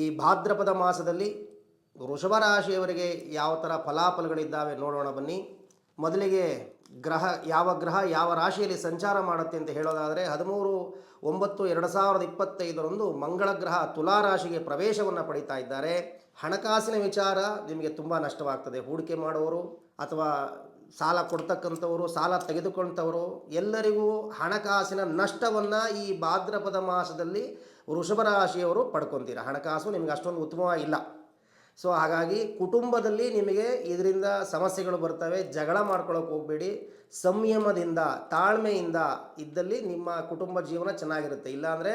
ಈ ಭಾದ್ರಪದ ಮಾಸದಲ್ಲಿ ವೃಷಭ ರಾಶಿಯವರಿಗೆ ಯಾವ ಥರ ಫಲಾಫಲಗಳಿದ್ದಾವೆ ನೋಡೋಣ ಬನ್ನಿ. ಮೊದಲಿಗೆ ಗ್ರಹ, ಯಾವ ಗ್ರಹ ಯಾವ ರಾಶಿಯಲ್ಲಿ ಸಂಚಾರ ಮಾಡುತ್ತೆ ಅಂತ ಹೇಳೋದಾದರೆ ಹದಿಮೂರು, ಒಂಬತ್ತು, ಎರಡು ಸಾವಿರದ ಇಪ್ಪತ್ತೈದರಂದು ಮಂಗಳ ಗ್ರಹ ತುಲಾ ರಾಶಿಗೆ ಪ್ರವೇಶವನ್ನು ಪಡೀತಾ ಇದ್ದಾರೆ. ಹಣಕಾಸಿನ ವಿಚಾರ ನಿಮಗೆ ತುಂಬ ನಷ್ಟವಾಗ್ತದೆ. ಹೂಡಿಕೆ ಮಾಡುವವರು ಅಥವಾ ಸಾಲ ಕೊಡ್ತಕ್ಕಂಥವರು, ಸಾಲ ತೆಗೆದುಕೊಂಡವರು ಎಲ್ಲರಿಗೂ ಹಣಕಾಸಿನ ನಷ್ಟವನ್ನು ಈ ಭಾದ್ರಪದ ಮಾಸದಲ್ಲಿ ವೃಷಭ ರಾಶಿಯವರು ಪಡ್ಕೊತೀರ. ಹಣಕಾಸು ನಿಮಗೆ ಅಷ್ಟೊಂದು ಉತ್ತಮವಾಗಿಲ್ಲ ಸೊ ಹಾಗಾಗಿ ಕುಟುಂಬದಲ್ಲಿ ನಿಮಗೆ ಇದರಿಂದ ಸಮಸ್ಯೆಗಳು ಬರ್ತವೆ, ಜಗಳ ಮಾಡ್ಕೊಳ್ಳೋಕೆ ಹೋಗಬೇಡಿ. ಸಂಯಮದಿಂದ, ತಾಳ್ಮೆಯಿಂದ ಇದ್ದಲ್ಲಿ ನಿಮ್ಮ ಕುಟುಂಬ ಜೀವನ ಚೆನ್ನಾಗಿರುತ್ತೆ. ಇಲ್ಲಾಂದರೆ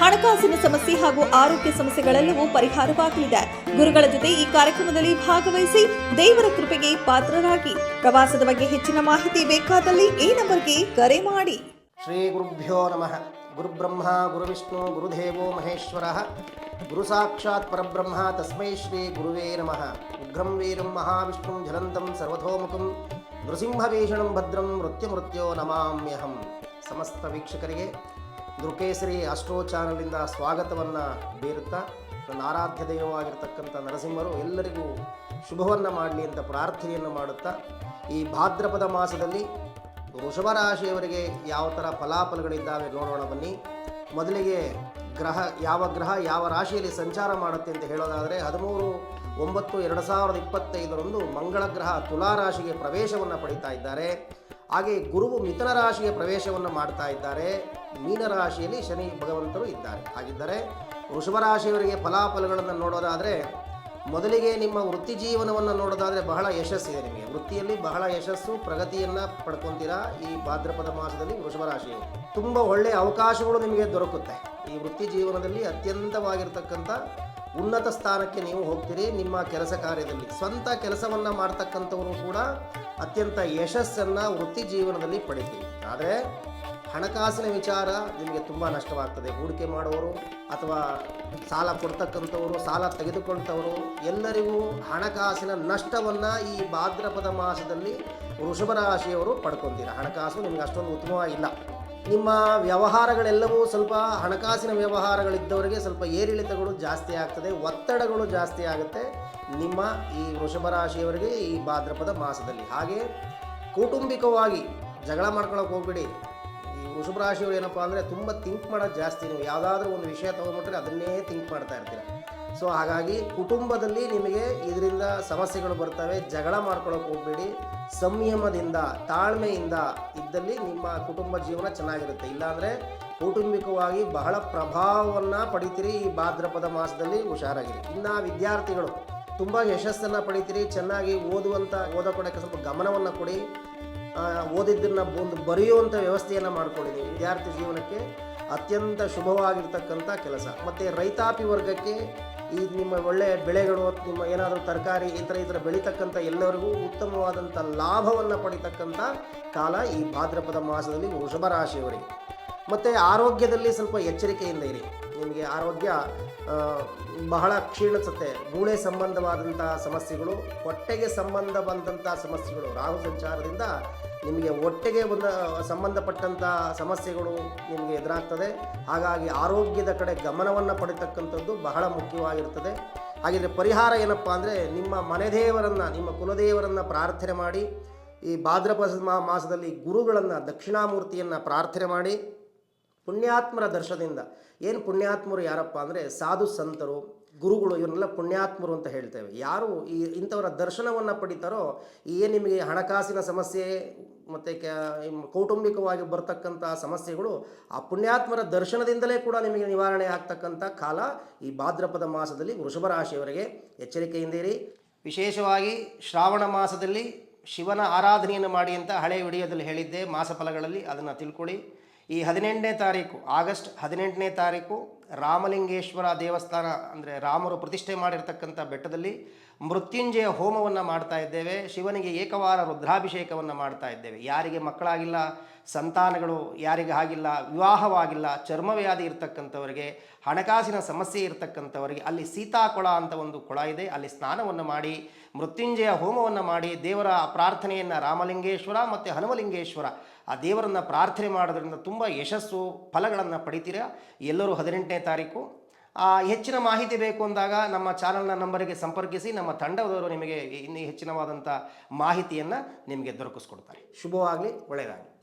ಹಣಕಾಸಿನ ಸಮಸ್ಯೆ ಹಾಗೂ ಆರೋಗ್ಯ ಸಮಸ್ಯೆಗಳೆಲ್ಲವೂ ಪರಿಹಾರವಾಗಲಿದೆ. ಗುರುಗಳ ಜೊತೆ ಈ ಕಾರ್ಯಕ್ರಮದಲ್ಲಿ ಭಾಗವಹಿಸಿ ದೇವರ ಕೃಪೆಗೆ ಪಾತ್ರರಾಗಿ. ಪ್ರವಾಸದ ಬಗ್ಗೆ ಹೆಚ್ಚಿನ ಮಾಹಿತಿ ಬೇಕಾದಲ್ಲಿ ಈ ನಂಬರ್ಗೆ ಕರೆ ಮಾಡಿ. ಶ್ರೀ ಗುರುಭ್ಯೋ ನಮಃ. ಗುರುಬ್ರಹ್ಮ, ಗುರುವಿಷ್ಣು, ಗುರುದೇವೋ ಮಹೇಶ್ವರ. ಗುರು ಸಾಕ್ಷಾತ್ ಪರಬ್ರಹ್ಮ ತಸ್ಮೈ ಶ್ರೀ ಗುರುವೇ ನಮಃ. ಉಗ್ರಂ ವೀರಂ ಮಹಾವಿಷ್ಣುಂ ಜಲಂತಂ ಸರ್ವಥೋಮುಖಂ ನೃಸಿಂಹಭೀಷಣಂ ಭದ್ರಂ ಮೃತ್ಯುಮೃತ್ಯೋ ನಮಾಮ್ಯಹಂ. ಸಮಸ್ತ ವೀಕ್ಷಕರಿಗೆ ದುರ್ಕೇಸರಿ ಅಷ್ಟೋ ಚಾನಲಿಂದ ಸ್ವಾಗತವನ್ನು ಬೀರುತ್ತಾ, ನನ್ನ ಆರಾಧ್ಯ ದೈವವಾಗಿರ್ತಕ್ಕಂಥ ನರಸಿಂಹರು, ಎಲ್ಲರಿಗೂ ಶುಭವನ್ನು ಮಾಡಲಿ ಅಂತ ಪ್ರಾರ್ಥನೆಯನ್ನು ಮಾಡುತ್ತಾ, ಈ ಭಾದ್ರಪದ ಮಾಸದಲ್ಲಿ ವೃಷಭ ರಾಶಿಯವರಿಗೆ ಯಾವ ಥರ ಫಲಾಫಲಗಳಿದ್ದಾವೆ ನೋಡೋಣ ಬನ್ನಿ. ಮೊದಲಿಗೆ ಗ್ರಹ, ಯಾವ ಗ್ರಹ ಯಾವ ರಾಶಿಯಲ್ಲಿ ಸಂಚಾರ ಮಾಡುತ್ತೆ ಅಂತ ಹೇಳೋದಾದರೆ, ಹದಿಮೂರು ಒಂಬತ್ತು ಎರಡು ಸಾವಿರದ ಇಪ್ಪತ್ತೈದರಂದು ಮಂಗಳ ಗ್ರಹ ತುಲಾ ರಾಶಿಗೆ ಪ್ರವೇಶವನ್ನು ಪಡೀತಾ ಇದ್ದಾರೆ. ಹಾಗೆ ಗುರುವು ಮಿಥುನ ರಾಶಿಯ ಪ್ರವೇಶವನ್ನು ಮಾಡ್ತಾ ಇದ್ದಾರೆ. ಮೀನರಾಶಿಯಲ್ಲಿ ಶನಿ ಭಗವಂತರು ಇದ್ದಾರೆ. ಹಾಗಿದ್ದರೆ ವೃಷಭ ರಾಶಿಯವರಿಗೆ ಫಲಾಫಲಗಳನ್ನು ನೋಡೋದಾದರೆ ಮೊದಲಿಗೆ ನಿಮ್ಮ ವೃತ್ತಿ ಜೀವನವನ್ನು ನೋಡೋದಾದರೆ ಬಹಳ ಯಶಸ್ಸಿದೆ ನಿಮಗೆ. ವೃತ್ತಿಯಲ್ಲಿ ಬಹಳ ಯಶಸ್ಸು, ಪ್ರಗತಿಯನ್ನು ಪಡ್ಕೊತೀರಾ ಈ ಭಾದ್ರಪದ ಮಾಸದಲ್ಲಿ ವೃಷಭ ರಾಶಿಯವರು. ತುಂಬ ಒಳ್ಳೆಯ ಅವಕಾಶಗಳು ನಿಮಗೆ ದೊರಕುತ್ತೆ. ಈ ವೃತ್ತಿ ಜೀವನದಲ್ಲಿ ಅತ್ಯಂತವಾಗಿರ್ತಕ್ಕಂಥ ಉನ್ನತ ಸ್ಥಾನಕ್ಕೆ ನೀವು ಹೋಗ್ತೀರಿ ನಿಮ್ಮ ಕೆಲಸ ಕಾರ್ಯದಲ್ಲಿ. ಸ್ವಂತ ಕೆಲಸವನ್ನು ಮಾಡ್ತಕ್ಕಂಥವರು ಕೂಡ ಅತ್ಯಂತ ಯಶಸ್ಸನ್ನು ವೃತ್ತಿ ಜೀವನದಲ್ಲಿ ಪಡಿತೀವಿ ಆದರೆ ಹಣಕಾಸಿನ ವಿಚಾರ ನಿಮಗೆ ತುಂಬ ನಷ್ಟವಾಗ್ತದೆ. ಹೂಡಿಕೆ ಮಾಡುವವರು ಅಥವಾ ಸಾಲ ಕೊಡ್ತಕ್ಕಂಥವರು, ಸಾಲ ತೆಗೆದುಕೊಂಡವರು ಎಲ್ಲರಿಗೂ ಹಣಕಾಸಿನ ನಷ್ಟವನ್ನು ಈ ಭಾದ್ರಪದ ಮಾಸದಲ್ಲಿ ವೃಷಭ ರಾಶಿಯವರು ಪಡ್ಕೊತೀರ. ಹಣಕಾಸು ನಿಮಗೆ ಅಷ್ಟೊಂದು ಉತ್ತಮವಾಗಿಲ್ಲ. ನಿಮ್ಮ ವ್ಯವಹಾರಗಳೆಲ್ಲವೂ ಸ್ವಲ್ಪ ಹಣಕಾಸಿನ ವ್ಯವಹಾರಗಳಿದ್ದವರಿಗೆ ಸ್ವಲ್ಪ ಏರಿಳಿತಗಳು ಜಾಸ್ತಿ ಆಗ್ತದೆ, ಒತ್ತಡಗಳು ಜಾಸ್ತಿ ಆಗುತ್ತೆ ನಿಮ್ಮ ಈ ವೃಷಭ ರಾಶಿಯವರಿಗೆ ಈ ಭಾದ್ರಪದ ಮಾಸದಲ್ಲಿ. ಹಾಗೆ ಕೌಟುಂಬಿಕವಾಗಿ ಜಗಳ ಮಾಡ್ಕೊಳಕ್ಕೆ ಹೋಗ್ಬಿಡಿ. ಈ ವೃಷಭ ರಾಶಿಯವರು ಏನಪ್ಪ ಅಂದರೆ ತುಂಬ ಥಿಂಕ್ ಮಾಡೋದು ಜಾಸ್ತಿ. ನೀವು ಯಾವುದಾದ್ರೂ ಒಂದು ವಿಷಯ ತೊಗೊಂಡ್ಬಿಟ್ರೆ ಅದನ್ನೇ ಥಿಂಕ್ ಮಾಡ್ತಾ ಇರ್ತೀರ. ಸೊ ಹಾಗಾಗಿ ಕುಟುಂಬದಲ್ಲಿ ನಿಮಗೆ ಇದರಿಂದ ಸಮಸ್ಯೆಗಳು ಬರ್ತವೆ, ಜಗಳ ಮಾಡ್ಕೊಳಕ್ಕೆ ಹೋಗಬೇಡಿ. ಸಂಯಮದಿಂದ, ತಾಳ್ಮೆಯಿಂದ ಇದ್ದಲ್ಲಿ ನಿಮ್ಮ ಕುಟುಂಬ ಜೀವನ ಚೆನ್ನಾಗಿರುತ್ತೆ. ಇಲ್ಲಾಂದರೆ ಕೌಟುಂಬಿಕವಾಗಿ ಬಹಳ ಪ್ರಭಾವವನ್ನು ಪಡಿತೀರಿ ಈ ಭಾದ್ರಪದ ಮಾಸದಲ್ಲಿ ಹುಷಾರಾಗಿರಿ. ಇನ್ನು ವಿದ್ಯಾರ್ಥಿಗಳು ತುಂಬ ಯಶಸ್ಸನ್ನು ಪಡಿತೀರಿ, ಚೆನ್ನಾಗಿ ಓದುವಂಥ ಓದೋ ಕಡೆಗೆ ಸ್ವಲ್ಪ ಗಮನವನ್ನು ಕೊಡಿ. ಓದಿದ್ದನ್ನ ಒಂದು ಬರೆಯುವಂಥ ವ್ಯವಸ್ಥೆಯನ್ನು ಮಾಡ್ಕೊಂಡಿದ್ದೀವಿ ವಿದ್ಯಾರ್ಥಿ ಜೀವನಕ್ಕೆ ಅತ್ಯಂತ ಶುಭವಾಗಿರ್ತಕ್ಕಂಥ ಕೆಲಸ. ಮತ್ತು ರೈತಾಪಿ ವರ್ಗಕ್ಕೆ ಈ ನಿಮ್ಮ ಒಳ್ಳೆಯ ಬೆಳೆಗಳು ನಿಮ್ಮ ಏನಾದರೂ ತರಕಾರಿ ಈ ಥರ ಈ ಥರ ಬೆಳೀತಕ್ಕಂಥ ಎಲ್ಲರಿಗೂ ಉತ್ತಮವಾದಂಥ ಲಾಭವನ್ನು ಪಡಿತಕ್ಕಂಥ ಕಾಲ ಈ ಭಾದ್ರಪದ ಮಾಸದಲ್ಲಿ ವೃಷಭ ರಾಶಿಯವರಿಗೆ ಮತ್ತು ಆರೋಗ್ಯದಲ್ಲಿ ಸ್ವಲ್ಪ ಎಚ್ಚರಿಕೆಯಿಂದ ಇರಿ. ನಿಮಗೆ ಆರೋಗ್ಯ ಬಹಳ ಕ್ಷೀಣಿಸುತ್ತೆ. ಮೂಳೆ ಸಂಬಂಧವಾದಂಥ ಸಮಸ್ಯೆಗಳು, ಹೊಟ್ಟೆಗೆ ಸಂಬಂಧ ಬಂದಂಥ ಸಮಸ್ಯೆಗಳು, ರಾಹು ಸಂಚಾರದಿಂದ ನಿಮಗೆ ಹೊಟ್ಟೆಗೆ ಒಂದು ಸಂಬಂಧಪಟ್ಟಂಥ ಸಮಸ್ಯೆಗಳು ನಿಮಗೆ ಎದುರಾಗ್ತದೆ. ಹಾಗಾಗಿ ಆರೋಗ್ಯದ ಕಡೆ ಗಮನವನ್ನು ಪಡಿತಕ್ಕಂಥದ್ದು ಬಹಳ ಮುಖ್ಯವಾಗಿರ್ತದೆ. ಹಾಗಿದ್ರೆ ಪರಿಹಾರ ಏನಪ್ಪ ಅಂದರೆ ನಿಮ್ಮ ಮನೆದೇವರನ್ನು ನಿಮ್ಮ ಕುಲದೇವರನ್ನು ಪ್ರಾರ್ಥನೆ ಮಾಡಿ, ಈ ಭಾದ್ರಪದ ಮಾಸದಲ್ಲಿ ಗುರುಗಳನ್ನು, ದಕ್ಷಿಣಾಮೂರ್ತಿಯನ್ನು ಪ್ರಾರ್ಥನೆ ಮಾಡಿ, ಪುಣ್ಯಾತ್ಮರ ದರ್ಶನದಿಂದ. ಏನು ಪುಣ್ಯಾತ್ಮರು ಯಾರಪ್ಪ ಅಂದರೆ ಸಾಧು ಸಂತರು, ಗುರುಗಳು ಇವನ್ನೆಲ್ಲ ಪುಣ್ಯಾತ್ಮರು ಅಂತ ಹೇಳ್ತೇವೆ. ಯಾರು ಈ ಇಂಥವರ ದರ್ಶನವನ್ನು ಪಡಿತಾರೋ ಏನು ನಿಮಗೆ ಹಣಕಾಸಿನ ಸಮಸ್ಯೆ ಮತ್ತು ಕೌಟುಂಬಿಕವಾಗಿ ಬರ್ತಕ್ಕಂಥ ಸಮಸ್ಯೆಗಳು ಆ ಪುಣ್ಯಾತ್ಮರ ದರ್ಶನದಿಂದಲೇ ಕೂಡ ನಿಮಗೆ ನಿವಾರಣೆ ಆಗ್ತಕ್ಕಂಥ ಕಾಲ ಈ ಭಾದ್ರಪದ ಮಾಸದಲ್ಲಿ ವೃಷಭ ರಾಶಿಯವರಿಗೆ ಎಚ್ಚರಿಕೆಯಿಂದಿರಿ. ವಿಶೇಷವಾಗಿ ಶ್ರಾವಣ ಮಾಸದಲ್ಲಿ ಶಿವನ ಆರಾಧನೆಯನ್ನು ಮಾಡಿ ಅಂತ ಹಳೆ ವಿಡಿಯೋದಲ್ಲಿ ಹೇಳಿದ್ದೆ ಮಾಸಫಲಗಳಲ್ಲಿ ಅದನ್ನು ತಿಳ್ಕೊಳ್ಳಿ. ಈ ಹದಿನೆಂಟನೇ ತಾರೀಕು, ಆಗಸ್ಟ್ ಹದಿನೆಂಟನೇ ತಾರೀಕು ರಾಮಲಿಂಗೇಶ್ವರ ದೇವಸ್ಥಾನ ಅಂದರೆ ರಾಮರು ಪ್ರತಿಷ್ಠೆ ಮಾಡಿರ್ತಕ್ಕಂಥ ಬೆಟ್ಟದಲ್ಲಿ ಮೃತ್ಯುಂಜಯ ಹೋಮವನ್ನು ಮಾಡ್ತಾ ಇದ್ದೇವೆ, ಶಿವನಿಗೆ ಏಕವಾರ ರುದ್ರಾಭಿಷೇಕವನ್ನು ಮಾಡ್ತಾ ಇದ್ದೇವೆ. ಯಾರಿಗೆ ಮಕ್ಕಳಾಗಿಲ್ಲ, ಸಂತಾನಗಳು ಯಾರಿಗೆ ಆಗಿಲ್ಲ, ವಿವಾಹವಾಗಿಲ್ಲ, ಚರ್ಮವ್ಯಾಧಿ ಇರತಕ್ಕಂಥವರಿಗೆ, ಹಣಕಾಸಿನ ಸಮಸ್ಯೆ ಇರತಕ್ಕಂಥವರಿಗೆ, ಅಲ್ಲಿ ಸೀತಾಕೊಳ ಅಂತ ಒಂದು ಕೊಳ ಇದೆ, ಅಲ್ಲಿ ಸ್ನಾನವನ್ನು ಮಾಡಿ, ಮೃತ್ಯುಂಜಯ ಹೋಮವನ್ನು ಮಾಡಿ, ದೇವರ ಪ್ರಾರ್ಥನೆಯನ್ನು ರಾಮಲಿಂಗೇಶ್ವರ ಮತ್ತು ಹನುಮಲಿಂಗೇಶ್ವರ, ಆ ದೇವರನ್ನು ಪ್ರಾರ್ಥನೆ ಮಾಡೋದ್ರಿಂದ ತುಂಬ ಯಶಸ್ಸು, ಫಲಗಳನ್ನು ಪಡಿತೀರಾ? ಎಲ್ಲರೂ ಹದಿನೆಂಟನೇ ತಾರೀಕು ಹೆಚ್ಚಿನ ಮಾಹಿತಿ ಬೇಕು ಅಂದಾಗ ನಮ್ಮ ಚಾನಲ್ನ ನಂಬರಿಗೆ ಸಂಪರ್ಕಿಸಿ, ನಮ್ಮ ತಂಡದವರು ನಿಮಗೆ ಇನ್ನೂ ಹೆಚ್ಚಿನವಾದಂಥ ಮಾಹಿತಿಯನ್ನು ನಿಮಗೆ ದೊರಕಿಸ್ಕೊಡ್ತಾರೆ. ಶುಭವಾಗಲಿ, ಒಳ್ಳೆಯದಾಗಲಿ.